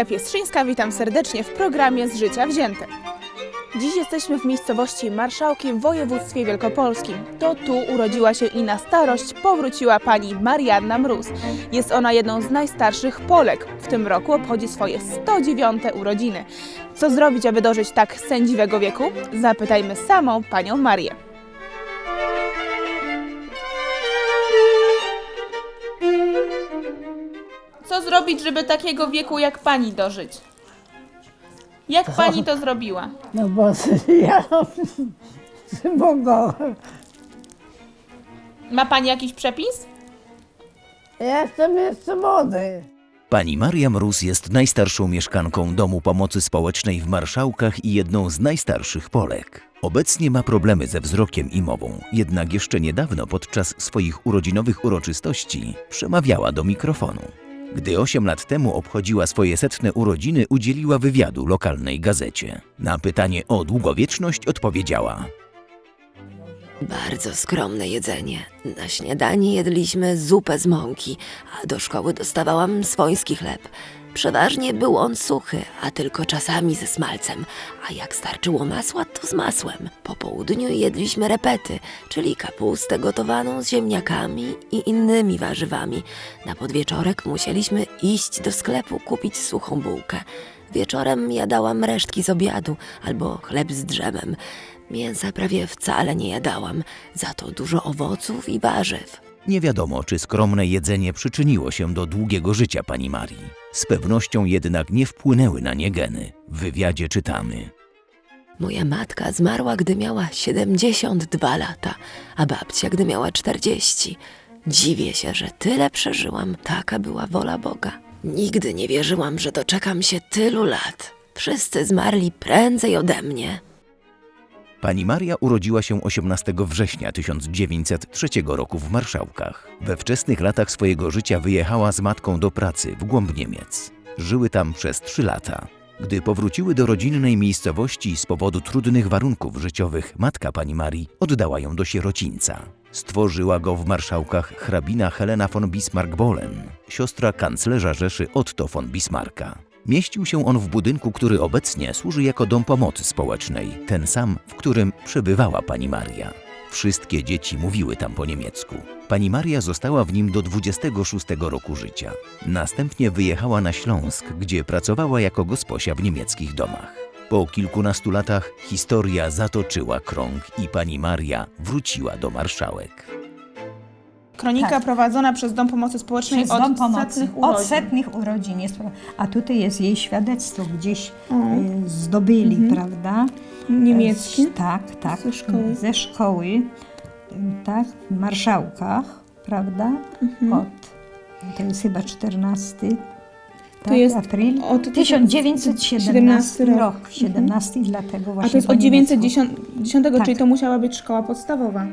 Iga Piestrzyńska, witam serdecznie w programie Z Życia Wzięte. Dziś jesteśmy w miejscowości Marszałki w województwie wielkopolskim. To tu urodziła się i na starość powróciła pani Marianna Mróz. Jest ona jedną z najstarszych Polek. W tym roku obchodzi swoje 109 urodziny. Co zrobić, aby dożyć tak sędziwego wieku? Zapytajmy samą panią Marię. Zrobić, żeby takiego wieku jak pani dożyć? Jak pani to zrobiła? No bo ja mogę. Ma pani jakiś przepis? Ja jestem jeszcze młody. Pani Maria Mróz jest najstarszą mieszkanką Domu Pomocy Społecznej w Marszałkach i jedną z najstarszych Polek. Obecnie ma problemy ze wzrokiem i mową, jednak jeszcze niedawno podczas swoich urodzinowych uroczystości przemawiała do mikrofonu. Gdy 8 lat temu obchodziła swoje setne urodziny, udzieliła wywiadu lokalnej gazecie. Na pytanie o długowieczność odpowiedziała: Bardzo skromne jedzenie. Na śniadanie jedliśmy zupę z mąki, a do szkoły dostawałam swoński chleb. Przeważnie był on suchy, a tylko czasami ze smalcem, a jak starczyło masła, to z masłem. Po południu jedliśmy repety, czyli kapustę gotowaną z ziemniakami i innymi warzywami. Na podwieczorek musieliśmy iść do sklepu kupić suchą bułkę. Wieczorem jadałam resztki z obiadu albo chleb z drzemem. Mięsa prawie wcale nie jadałam, za to dużo owoców i warzyw. Nie wiadomo, czy skromne jedzenie przyczyniło się do długiego życia pani Marii. Z pewnością jednak nie wpłynęły na nie geny. W wywiadzie czytamy. Moja matka zmarła, gdy miała 72 lata, a babcia, gdy miała 40. Dziwię się, że tyle przeżyłam, taka była wola Boga. Nigdy nie wierzyłam, że doczekam się tylu lat. Wszyscy zmarli prędzej ode mnie. Pani Maria urodziła się 18 września 1903 roku w Marszałkach. We wczesnych latach swojego życia wyjechała z matką do pracy w głąb Niemiec. Żyły tam przez trzy lata. Gdy powróciły do rodzinnej miejscowości z powodu trudnych warunków życiowych, matka pani Marii oddała ją do sierocińca. Stworzyła go w Marszałkach hrabina Helena von Bismarck-Bohlen, siostra kanclerza Rzeszy Otto von Bismarcka. Mieścił się on w budynku, który obecnie służy jako dom pomocy społecznej, ten sam, w którym przebywała pani Maria. Wszystkie dzieci mówiły tam po niemiecku. Pani Maria została w nim do 26 roku życia. Następnie wyjechała na Śląsk, gdzie pracowała jako gosposia w niemieckich domach. Po kilkunastu latach historia zatoczyła krąg i pani Maria wróciła do marszałek. Kronika Tak. prowadzona przez Dom Pomocy Społecznej Przez od Dom Pomocy. setnych Od urodzin. setnych urodzin jest. A tutaj jest jej świadectwo, gdzieś e, zdobyli, prawda? Niemiecki. E, Tak, tak. Ze szkoły. Ze szkoły, e, tak, w marszałkach, prawda? Od, to jest chyba 14. Tak, jest april. od 1917 rok. rok. 17 dlatego właśnie A to jest od niemiecku. 910, Tak. czyli to musiała być szkoła podstawowa.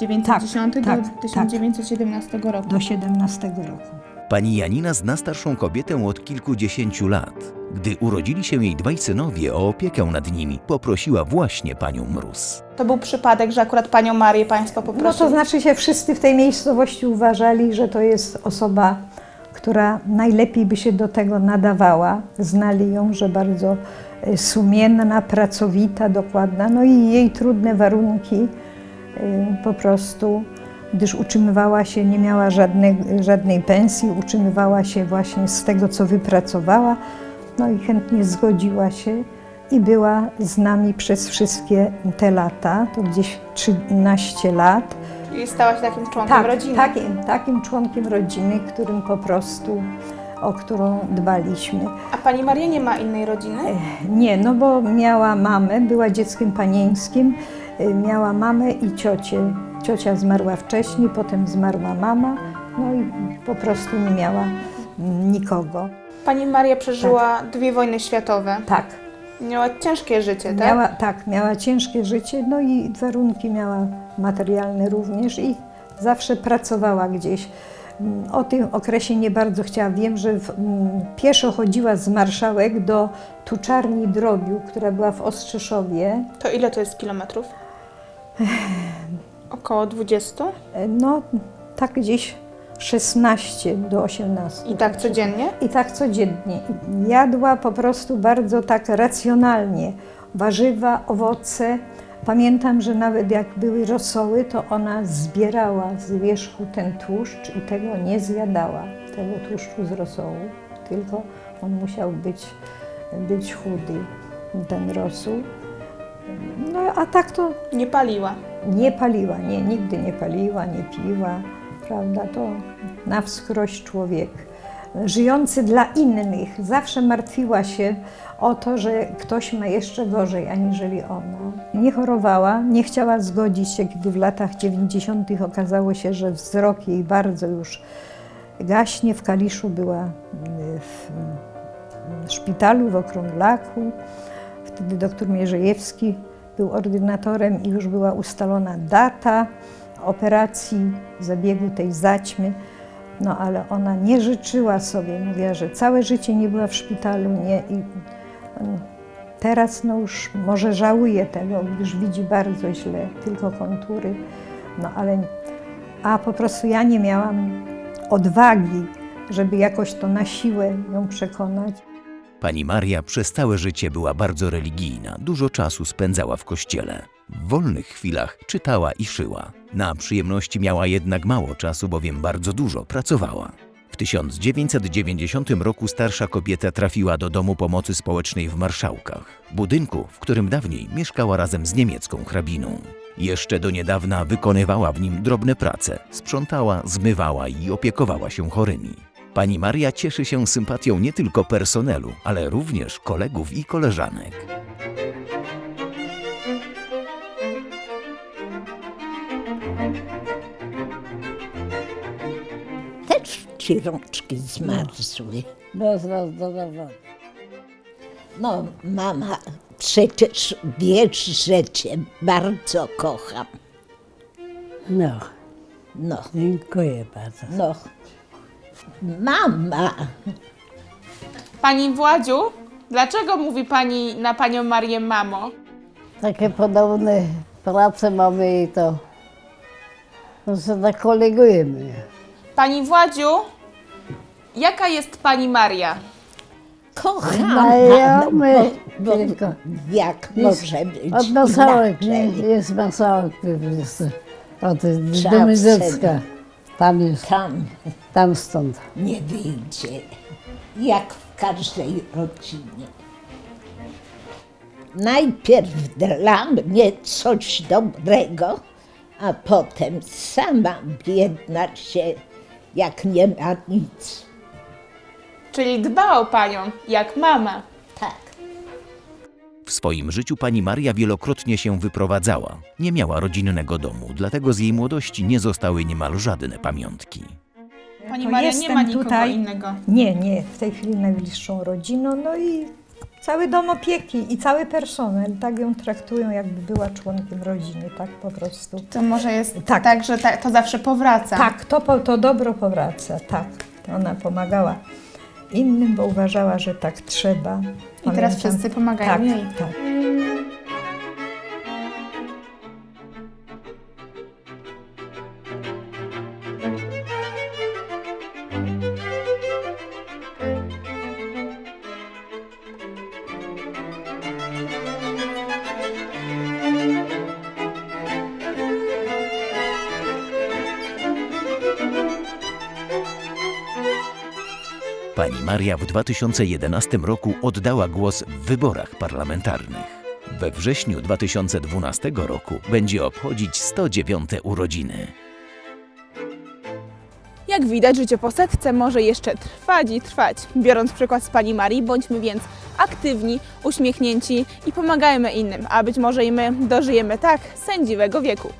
910 Tak, do tak, 1917 roku. Do 17 roku. Pani Janina zna starszą kobietę od kilkudziesięciu lat. Gdy urodzili się jej dwaj synowie, o opiekę nad nimi poprosiła właśnie panią Mróz. To był przypadek, że akurat panią Marię państwo No poprosili. to znaczy się wszyscy w tej miejscowości uważali, że to jest osoba, która najlepiej by się do tego nadawała. Znali ją, że bardzo e, sumienna, pracowita, dokładna. No i jej trudne warunki po prostu, gdyż utrzymywała się, nie miała żadnej, żadnej pensji, utrzymywała się właśnie z tego, co wypracowała. No i chętnie zgodziła się i była z nami przez wszystkie te lata, to gdzieś 13 lat. Czyli stała się takim członkiem Tak, rodziny. takim, takim członkiem rodziny, którym po prostu, o którą dbaliśmy. A pani Maria nie ma innej rodziny? Nie, no bo miała mamę, była dzieckiem panieńskim, y, miała mamę i ciocię. Ciocia zmarła wcześniej, potem zmarła mama, no i po prostu nie miała nikogo. Pani Maria przeżyła dwie wojny światowe. Tak, Miała ciężkie życie, tak? miała, tak, miała ciężkie życie, no i warunki miała materialne również i zawsze pracowała gdzieś. Mm, O tym okresie nie bardzo chciała. Wiem, że w, mm, pieszo chodziła z marszałek do tuczarni drobiu, która była w Ostrzeszowie. To ile to jest kilometrów? Około 20? E, No, tak gdzieś 16 do 18. I tak codziennie? I tak codziennie. Jadła po prostu bardzo tak racjonalnie. Warzywa, owoce. Pamiętam, że nawet jak były rosoły, to ona zbierała z wierzchu ten tłuszcz i tego nie zjadała, tego tłuszczu z rosołu, tylko on musiał być, być chudy, ten rosół. No a tak to Nie paliła. nie paliła, nie, nigdy nie paliła, nie piła, prawda? To na wskroś człowiek. Żyjący dla innych, zawsze martwiła się o to, że ktoś ma jeszcze gorzej aniżeli ona. Nie chorowała, nie chciała zgodzić się, kiedy w latach 90. okazało się, że wzrok jej bardzo już gaśnie. W Kaliszu była w szpitalu, w Okrąglaku. Wtedy doktor Mierzejewski był ordynatorem i już była ustalona data operacji, zabiegu tej zaćmy. No ale ona nie życzyła sobie, mówiła, że całe życie nie była w szpitalu, nie i teraz no już może żałuje tego, gdyż widzi bardzo źle, tylko kontury. No ale, a po prostu ja nie miałam odwagi, żeby jakoś to na siłę ją przekonać. Pani Maria przez całe życie była bardzo religijna, dużo czasu spędzała w kościele. W wolnych chwilach czytała i szyła. Na przyjemności miała jednak mało czasu, bowiem bardzo dużo pracowała. W 1990 roku starsza kobieta trafiła do Domu Pomocy Społecznej w Marszałkach, budynku, w którym dawniej mieszkała razem z niemiecką hrabiną. Jeszcze do niedawna wykonywała w nim drobne prace, sprzątała, zmywała i opiekowała się chorymi. Pani Maria cieszy się sympatią nie tylko personelu, ale również kolegów i koleżanek. Też ci rączki zmarzły. Bez nas do dowodu. No, mama, przecież wiesz, że cię bardzo kocham. No, No, dziękuję bardzo. no. Mama, Pani Władziu, dlaczego mówi Pani na Panią Marię mamo? Takie podobne prace mamy i to, to się tak kolegujemy. Pani Władziu, jaka jest Pani Maria? kocham Znajomy bo, bo tylko. jak może być Od masołek, nie? inaczej? Jest masołek po prostu. Od Trzeba w dziecka. Tam jest, Tam tam stąd. nie wyjdzie, jak w każdej rodzinie. Najpierw dla mnie coś dobrego, a potem sama biedna się, jak nie ma nic. Czyli dba o Panią, jak mama. W swoim życiu pani Maria wielokrotnie się wyprowadzała. Nie miała rodzinnego domu, dlatego z jej młodości nie zostały niemal żadne pamiątki. Pani Maria nie ma nikogo tutaj. innego. Nie, nie, w tej chwili najbliższą rodziną, no i cały dom opieki i cały personel, tak ją traktują, jakby była członkiem rodziny, tak po prostu. To może jest Tak. tak, że ta, to zawsze powraca. Tak, to, po- to dobro powraca, tak. Ona pomagała innym, bo uważała, że tak trzeba. I teraz wszyscy pomagają tak, jej. Tak. Pani Maria w 2011 roku oddała głos w wyborach parlamentarnych. We wrześniu 2012 roku będzie obchodzić 109 urodziny. Jak widać, życie po setce może jeszcze trwać i trwać. Biorąc przykład z Pani Marii, bądźmy więc aktywni, uśmiechnięci i pomagajmy innym, a być może i my dożyjemy tak sędziwego wieku.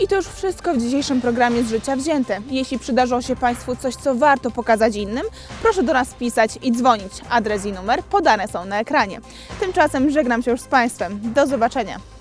I to już wszystko w dzisiejszym programie z życia wzięte. Jeśli przydarzyło się Państwu coś, co warto pokazać innym, proszę do nas pisać i dzwonić. Adres i numer podane są na ekranie. Tymczasem żegnam się już z Państwem. Do zobaczenia.